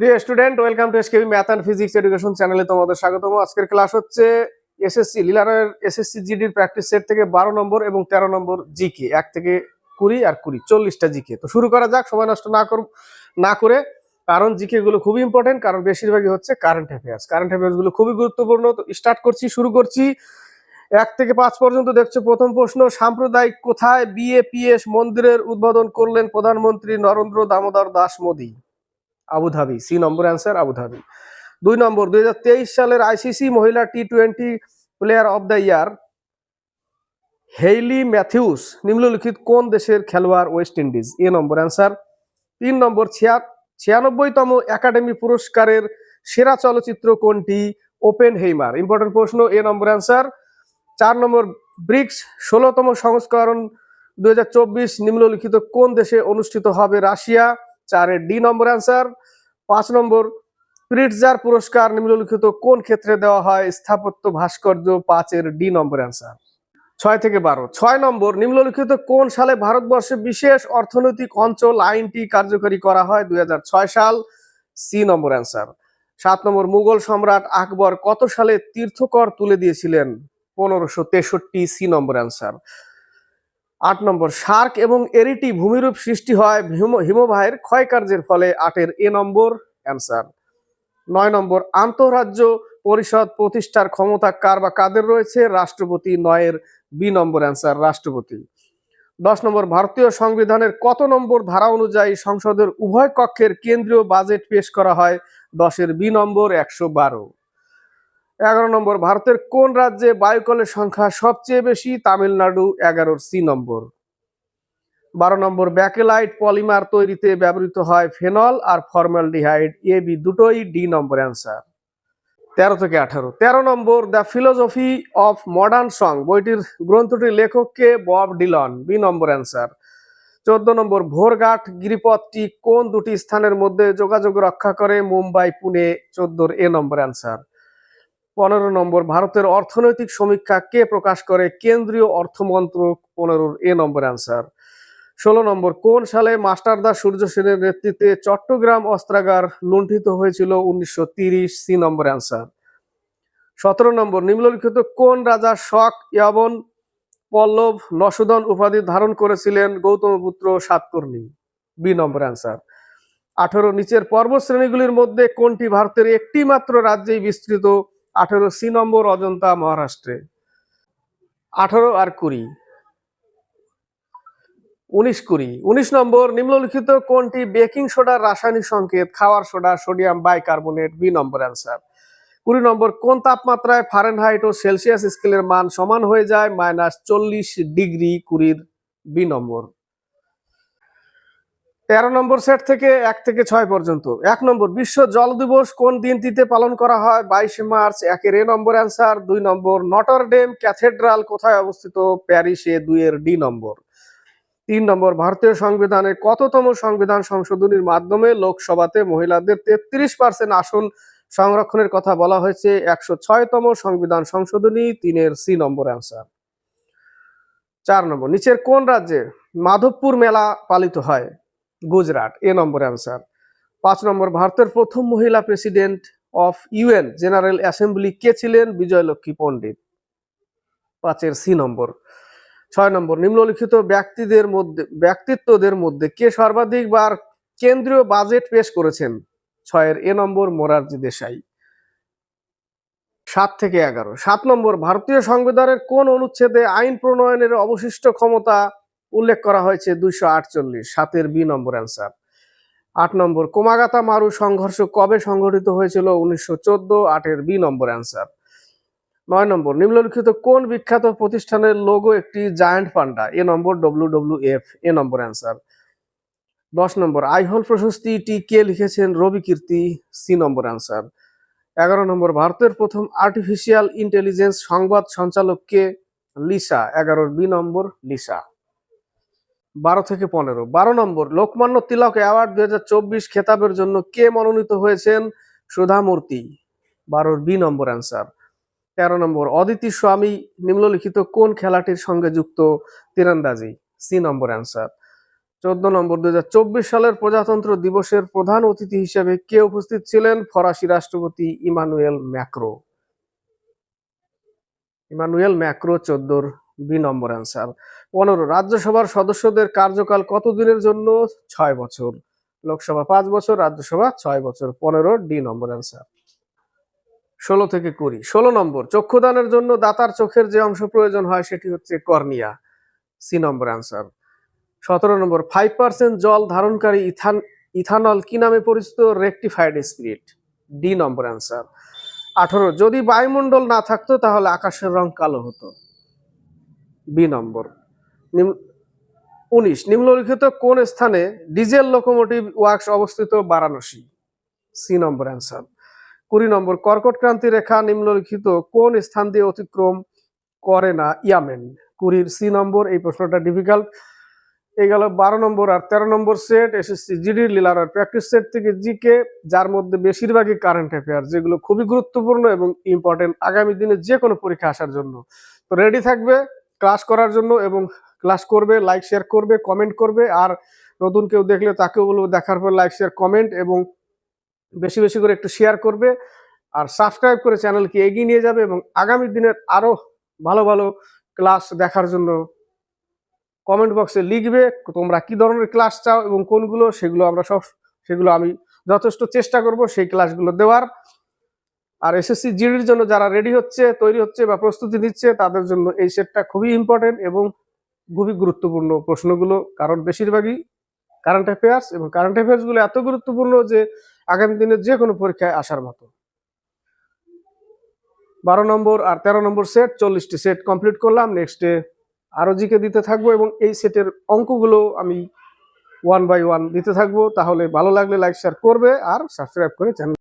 প্রিয় student welcome to SKB math and physics education চ্যানেলে তোমাদের স্বাগতম। আজকের ক্লাস হচ্ছে এসএসসি লিলারের এসএসসি জিডির প্র্যাকটিস সেট থেকে বারো নম্বর এবং তেরো নম্বর জিকে এক থেকে কুড়ি আর কুড়ি, চল্লিশটা জিকে তো শুরু করা যাক, সময় নষ্ট না কর না করে, কারণ জিকে গুলো খুবই ইম্পর্টেন্ট কারণ বেশিরভাগই হচ্ছে কারেন্ট অ্যাফেয়ার্স কারেন্ট অ্যাফেয়ার্সগুলো খুবই গুরুত্বপূর্ণ, তো স্টার্ট করছি, শুরু করছি। এক থেকে পাঁচ পর্যন্ত দেখছ প্রথম প্রশ্ন, সাম্প্রদায়িক কোথায় বিএপিএস মন্দিরের উদ্বোধন করলেন প্রধানমন্ত্রী Narendra Damodar Das Modi? Abu Dhabi, C number answer Abu Dhabi. দুই নম্বর দু হাজার তেইশ সালের আইসিসি মহিলা T twenty player of the year Hayley Matthews, নিম্নলিখিত কোন দেশের খেলোয়াড় West Indies A number answer তিন নম্বর, ছিয়া ছিয়ানব্বইতম একাডেমি পুরস্কারের সেরা চলচ্চিত্র কোনটি? ওপেন হেইমার ইম্পর্টেন্ট প্রশ্ন, এ নম্বর অ্যান্সার চার নম্বর, ব্রিক্স, ষোলোতম সংস্করণ দুই হাজার চব্বিশ, নিম্নলিখিত কোন দেশে অনুষ্ঠিত হবে রাশিয়া? চারের ডি নম্বর অ্যান্সার পাঁচ নম্বর প্রিটজার পুরস্কার নিম্নলিখিত কোন ক্ষেত্রে দেওয়া হয়? স্থাপত্য ভাস্কর্য পাঁচের ডি নম্বর অ্যান্সার ছয় থেকে বারো। ছয় নম্বর, নিম্নলিখিত কোন সালে ভারতবর্ষে বিশেষ অর্থনৈতিক অঞ্চল আইনটি কার্যকরী করা হয়? দুই হাজার ছয় সাল সি নম্বর অ্যান্সার সাত নম্বর, মুঘল সম্রাট আকবর কত সালে তীর্থকর তুলে দিয়েছিলেন? পনেরোশো তেষট্টি সি নম্বর অ্যান্সার আট নম্বর, শার্ক এবং এরিটি ভূমিরূপ সৃষ্টি হয় হিম- হিমবাহের ক্ষয়কার্যের ফলে। আটের এ নম্বর, অ্যান্সার। নয় নম্বর, আন্তঃরাজ্য পরিষদ প্রতিষ্ঠার ক্ষমতা কার বা কাদের রয়েছে? রাষ্ট্রপতি নয়ের বি নম্বর, অ্যান্সার, রাষ্ট্রপতি। দশ নম্বর, ভারতীয় সংবিধানের কত নম্বর ধারা অনুযায়ী সংসদের উভয় কক্ষের কেন্দ্রীয় বাজেট পেশ করা হয়? দশের বি নম্বর, একশো বারো। এগারো নম্বর, ভারতের কোন রাজ্যে বায়ুকলের সংখ্যা সবচেয়ে বেশি? তামিলনাড়ু এগারোর, সি নম্বর। বারো নম্বর, ব্যাকেলাইট পলিমার তৈরিতে ব্যবহৃত হয় ফেনল আর ফর্মালডিহাইড। এ, বি দুটোই ডি নম্বর অ্যান্সার। তেরো থেকে আঠারো। তেরো number, the philosophy of modern song. বইটির গ্রন্থটির লেখককে Bob Dylan. B number answer. চোদ্দ নম্বর, ভোরঘাট গিরিপথটি কোন দুটি স্থানের মধ্যে যোগাযোগ রক্ষা করে? মুম্বাই, পুনে। চোদ্দোর, এ নম্বর অ্যান্সার। পনেরো নম্বর, ভারতের অর্থনৈতিক সমীক্ষা কে প্রকাশ করে? কেন্দ্রীয় অর্থমন্ত্রক পনেরোর এ নম্বর অ্যান্সার ষোলো নম্বর, কোন সালে মাস্টারদা সূর্য সেনের নেতৃত্বে চট্টগ্রাম অস্ত্রাগার লুণ্ঠিত হয়েছিল উনিশশো সি নম্বর অ্যান্সার সতেরো নম্বর, নিম্নলিখিত কোন রাজা শক ইয়াবন পল্লব নসুদন উপাধি ধারণ করেছিলেন? Gautamiputra Satakarni. B number answer আঠারো, নিচের পর্বশ্রেণীগুলির মধ্যে কোনটি ভারতের একটি মাত্র রাজ্যেই বিস্তৃত? আঠারো সি নম্বর অজন্তা মহারাষ্ট্রে, আঠারো আর কুড়ি, উনিশ কুড়ি। উনিশ নম্বর, নিম্নলিখিত কোনটি বেকিং সোডার রাসায়নিক সংকেত? খাওয়ার soda, sodium bicarbonate, B number answer. কুড়ি নম্বর, কোন তাপমাত্রায় ফারেনহাইট ও সেলসিয়াস স্কেলের মান সমান হয়ে যায়? মাইনাস চল্লিশ ডিগ্রি কুড়ির, বি নম্বর। তেরো নম্বর সেট থেকে এক থেকে ছয় পর্যন্ত। এক নম্বর, বিশ্ব জল দিবস কোন দিনটিতে পালন করা হয়? বাইশে মার্চ, একের এ নম্বর অ্যান্সার। দুই নম্বর, নটর ডেম ক্যাথেড্রাল কোথায় অবস্থিত? প্যারিসে দুইয়ের ডি নম্বর। তিন নম্বর, ভারতীয় সংবিধানে কততম সংবিধান সংশোধনীর মাধ্যমে লোকসভাতে মহিলাদের তেত্রিশ পার্সেন্ট আসন সংরক্ষণের কথা বলা হয়েছে? একশো ছয়তম সংবিধান সংশোধনী, তিনের সি নম্বর অ্যান্সার। চার নম্বর, নিচের কোন রাজ্যে মাধবপুর মেলা পালিত হয়? গুজরাট, এ নম্বর অ্যান্সার পাঁচ নম্বর, ভারতের প্রথম মহিলা president of UN general assembly কে ছিলেন? বিজয়লক্ষ্মী পণ্ডিত। পাঁচের সি নম্বর। ছয় নম্বর, নিম্নলিখিত ব্যক্তিদের মধ্যে, ব্যক্তিত্বদের মধ্যে কে সর্বাধিকবার কেন্দ্রীয় বাজেট পেশ করেছেন? ছয়ের এ নম্বর, মোরারজি দেশাই। সাত থেকে এগারো। সাত নম্বর, ভারতীয় সংবিধানের কোন অনুচ্ছেদে আইন প্রণয়নের অবশিষ্ট ক্ষমতা উল্লেখ করা হয়েছে দুইশো আটচল্লিশ, সাতের বি নম্বর অ্যান্সার। আট নম্বর, কোমাগাতা মারু সংঘর্ষ কবে সংঘটিত হয়েছিল? উনিশশো চোদ্দ, আটের বি নম্বর অ্যান্সার। নয় নম্বর, নিম্নলিখিত কোন বিখ্যাত প্রতিষ্ঠানের লোগো একটি giant panda? A number, W W F, A number answer. দশ নম্বর, আইহল প্রশস্তিটি কে লিখেছেন রবি কীর্তি? C number answer. এগারো নম্বর, ভারতের প্রথম আর্টিফিশিয়াল ইন্টেলিজেন্স সংবাদ সঞ্চালক কে? লিসা। এগারোর বি নম্বর, লিসা। বারো থেকে পনেরো। বারো নম্বর, লোকমান্য তিলক অ্যাওয়ার্ড দুই হাজার চব্বিশ খেতাবের জন্য কে মনোনীত হয়েছেন? সুধামূর্তি। বারোর বি নম্বর অ্যান্সার। তেরো নম্বর, অদিতি স্বামী নিম্নলিখিত কোন খেলাটির সঙ্গে যুক্ত? তীরন্দাজি। C number answer. চোদ্দ নম্বর, দুই হাজার চব্বিশ সালের প্রজাতন্ত্র দিবসের প্রধান অতিথি হিসেবে কে উপস্থিত ছিলেন? ফরাসি রাষ্ট্রপতি ইমানুয়েল ম্যাক্রো। ইমানুয়েল ম্যাক্রো চোদ্দোর বি নম্বর অ্যান্সার পনেরো, রাজ্যসভার সদস্যদের কার্যকাল কতদিনের জন্য? ছয় বছর। লোকসভা পাঁচ বছর, রাজ্যসভা ছয় বছর। পনেরো ডি নম্বর অ্যান্সার ষোলো থেকে কুড়ি। ষোলো নম্বর, চক্ষুদানের জন্য দাতার চোখের যে অংশ প্রয়োজন হয় সেটি হচ্ছে কর্নিয়া। সি নম্বর অ্যান্সার সতেরো নম্বর ফাইভ পার্সেন্ট জল ধারণকারী ইথান ইথানল কি নামে পরিচিত rectified spirit D number answer আঠারো, যদি বায়ুমণ্ডল না থাকতো তাহলে আকাশের রং কালো হতো। B number. নিম- উনিশ, নিম্নলিখিত কোন স্থানে ডিজেল লোকোমোটিভ ওয়ার্কস অবস্থিত বারাণসী? C number answer. কুড়ি নম্বর, কর্কট ক্রান্তি রেখা নিম্নলিখিত কোন স্থান দিয়ে অতিক্রম করে না ইয়ামেন? কুড়ির সি নম্বর, এই প্রশ্নটা ডিফিকাল্ট এই গেল বারো নম্বর আর তেরো নম্বর সেট এসএসসি জিডির লিলার প্র্যাকটিস সেট থেকে জিকে যার মধ্যে বেশিরভাগই কারেন্ট অ্যাফেয়ার যেগুলো খুবই গুরুত্বপূর্ণ এবং ইম্পর্টেন্ট আগামী দিনে যে কোনো পরীক্ষা আসার জন্য। তো রেডি থাকবে? ক্লাস করার জন্য এবং ক্লাস করবে লাইক শেয়ার করবে কমেন্ট করবে আর নতুন কেউ দেখলে তাকেও বলব দেখার পর লাইক শেয়ার কমেন্ট এবং বেশি বেশি করে একটু শেয়ার করবে আর সাবস্ক্রাইব করে চ্যানেলকে এগিয়ে নিয়ে যাবে এবং আগামী দিনের আরও ভালো ভালো ক্লাস দেখার জন্য কমেন্ট বক্সে লিখবে তোমরা কি ধরনের ক্লাস চাও এবং কোনগুলো সেগুলো আমরা সব, সেগুলো আমি যথেষ্ট চেষ্টা করব সেই ক্লাসগুলো দেওয়ার। আর এসএসসি জিডির জন্য যারা রেডি হচ্ছে, তৈরি হচ্ছে বা প্রস্তুতি নিচ্ছে, তাদের জন্য এই সেটটা খুবই ইম্পর্টেন্ট এবং খুবই গুরুত্বপূর্ণ প্রশ্নগুলো। কারণ বেশিরভাগই কারেন্ট অ্যাফেয়ার্স এবং কারেন্ট অ্যাফেয়ার্সগুলো এত গুরুত্বপূর্ণ যে আগামী দিনে যে কোনো পরীক্ষায় আসার মতো। বারো নম্বর আর তেরো নম্বর সেট চল্লিশটি সেট কমপ্লিট করলাম। নেক্সটে আরও জিকে দিতে থাকব এবং এই সেটের অঙ্কগুলো আমি ওয়ান বাই ওয়ান দিতে থাকব। তাহলে ভালো লাগলে লাইক শেয়ার করবে আর সাবস্ক্রাইব করে চ্যানেল